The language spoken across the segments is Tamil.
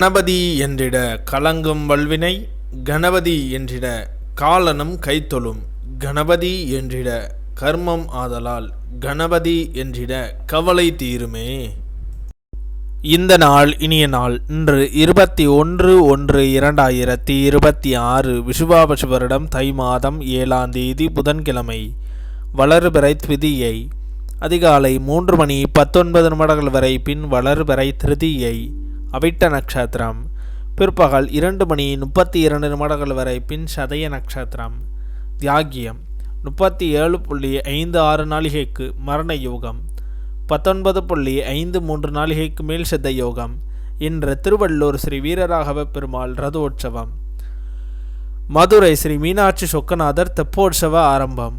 கணபதி என்றிட கலங்கும் வல்வினை கணபதி என்றிட காலனும் கைத்தொழும் கணபதி என்றிட கர்மம் ஆதலால் கணபதி என்றிட கவலை தீருமே. இந்த நாள் இனிய நாள் இன்று இருபத்தி ஒன்று ஒன்று இரண்டாயிரத்தி இருபத்தி ஆறு விசுவாபசு வருடம் தை மாதம் ஏழாம் தேதி புதன்கிழமை. வளர்பிறை திதியை அதிகாலை மூன்று மணி பத்தொன்பது நிமிடங்கள் வரை பின் வளர்பிறை திருதியை அவிட்ட நட்சத்திரம். பிற்பகல் இரண்டு மணி முப்பத்தி இரண்டு நிமிடங்கள் வரை பின் சதய நட்சத்திரம். தியாகியம். முப்பத்தி ஏழு புள்ளி ஐந்து ஆறு நாளிகைக்கு மரண யோகம். பத்தொன்பது புள்ளி ஐந்து மூன்று நாளிகைக்கு மேல் சித்த யோகம். இன்று திருவள்ளூர் ஸ்ரீ வீரராகவ பெருமாள் ரதோற்சவம். மதுரை ஸ்ரீ மீனாட்சி சொக்கநாதர் தெப்போற்சவ ஆரம்பம்.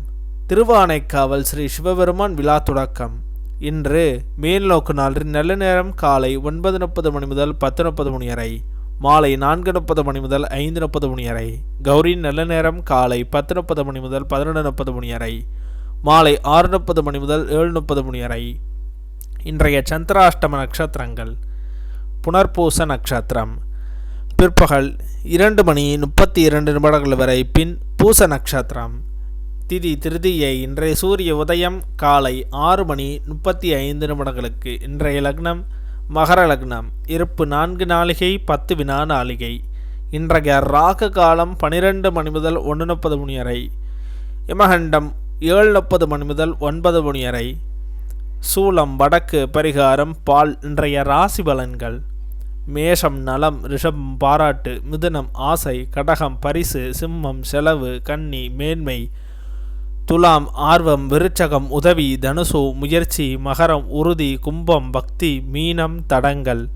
திருவானைக்காவல் ஸ்ரீ சிவபெருமான் விழா தொடக்கம். இன்று மேல்நோக்கு நாளில் நல்ல நேரம் காலை ஒன்பது முப்பது மணி முதல் பத்து முப்பது மணி வரை மாலை நான்கு முப்பது மணி முதல் ஐந்து முப்பது மணி வரை கௌரி நல்ல நேரம் காலை பத்து முப்பது மணி முதல் பதினொன்று முப்பது மணி வரை மாலை ஆறு முப்பது மணி முதல் ஏழு முப்பது மணி வரை. இன்றைய சந்திராஷ்டம நட்சத்திரங்கள். புனர்பூச நட்சத்திரம். பிற்பகல் இரண்டு மணி முப்பத்தி இரண்டு நிமிடங்கள் வரை பின் பூச நட்சத்திரம். திதி திருதியை இன்றைய சூரிய உதயம் காலை ஆறு மணி முப்பத்தி ஐந்து நிமிடங்களுக்கு இன்றைய லக்னம் மகர லக்னம் இருப்பு நான்கு நாளிகை பத்து வினா நாளிகை. இன்றைய ராகு காலம் பனிரெண்டு மணி முதல் ஒன்று முப்பது மணி வரை. இமகண்டம் ஏழு முப்பது மணி முதல் ஒன்பது மணி வரை. சூலம் வடக்கு பரிகாரம் பால் இன்றைய ராசி பலன்கள். மேஷம் நலம் ரிஷபம் பாராட்டு மிதுனம் ஆசை கடகம் பரிசு சிம்மம் செலவு கன்னி மேன்மை துலாம் ஆர்வம் விருச்சகம் உதவி தனுசு முயற்சி மகரம் உறுதி கும்பம் பக்தி மீனம் தடங்கள்.